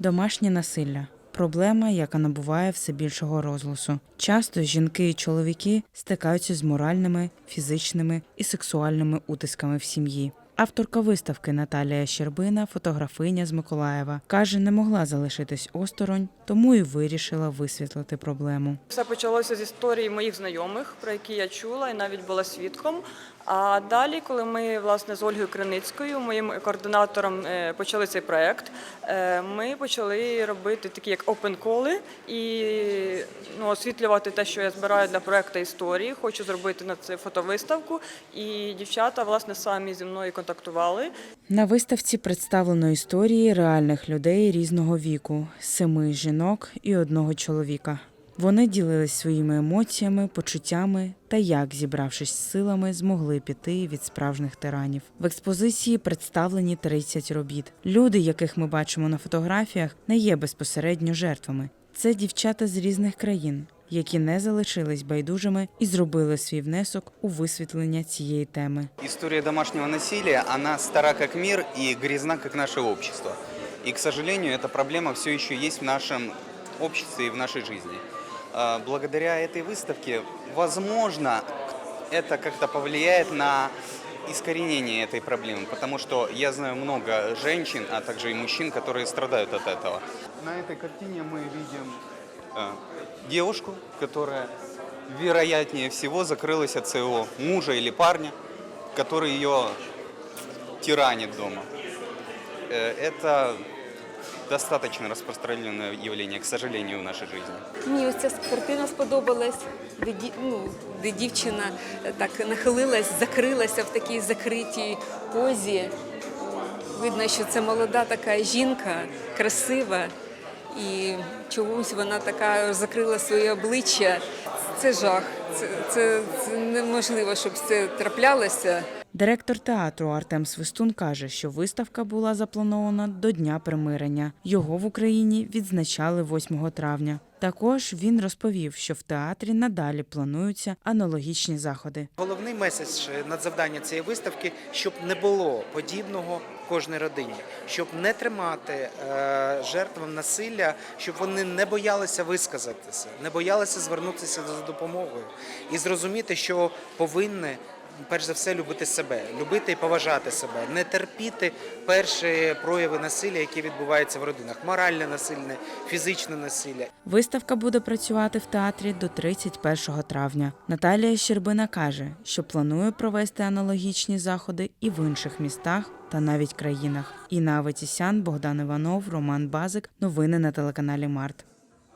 Домашнє насилля проблема, яка набуває все більшого розголосу. Часто жінки і чоловіки стикаються з моральними, фізичними і сексуальними утисками в сім'ї. Авторка виставки Наталія Щербина, фотографиня з Миколаєва, каже, не могла залишитись осторонь, тому і вирішила висвітлити проблему. Все почалося з історії моїх знайомих, про які я чула і навіть була свідком. А далі, коли ми власне з Ольгою Криницькою, моїм координатором, е, почали цей проект, е, ми почали робити такі як опен-коли і ну, освітлювати те, що я збираю для проекту історії. Хочу зробити на це фотовиставку. І дівчата власне самі зі мною контактували. На виставці представлено історії реальних людей різного віку, семи жінок і одного чоловіка. Вони ділились своїми емоціями, почуттями та як, зібравшись з силами, змогли піти від справжніх тиранів. В експозиції представлені 30 робіт. Люди, яких ми бачимо на фотографіях, не є безпосередньо жертвами. Це дівчата з різних країн, які не залишились байдужими і зробили свій внесок у висвітлення цієї теми. История домашнего насилия, она стара как мир и грязна как наше общество. И, к сожалению, эта проблема все еще есть в нашем обществе и в нашей жизни. А, Благодаря этой выставке, возможно, это как-то повлияет на искоренение этой проблемы, потому что я знаю много женщин, а также и мужчин, которые страдают от этого. На этой картине мы видим э, девушку, которая, вероятнее всего, закрылась от своего мужа или парня, который ее тиранит дома. Э, Это достаточно распространенное явление, к сожалению, в нашей жизни. Мені ось ця картина сподобалась, де, ді- ну, де дівчина е, так нахилилась, закрилася в такій закритій позі. Видно, що це молода така жінка, красива, і чомусь вона така закрила своє обличчя. Це жах. Це, це, це неможливо, щоб це траплялося. Директор театру Артем Свистун каже, що виставка була запланована до Дня примирення. Його в Україні відзначали 8 травня. Також він розповів, що в театрі надалі плануються аналогічні заходи. Головний меседж надзавдання цієї виставки, щоб не було подібного кожній родині, щоб не тримати е, жертвам насилля, щоб вони не боялися висказатися, не боялися звернутися за допомогою і зрозуміти, що повинні. Перш за все любити себе, любити і поважати себе, не терпіти перші прояви насилля, які відбуваються в родинах, моральне насильне, фізичне насилля. Виставка буде працювати в театрі до 31 травня. Наталія Щербина каже, що планує провести аналогічні заходи і в інших містах та навіть країнах. Інна Аветісян, Богдан Іванов, Роман Базик. Новини на телеканалі Март.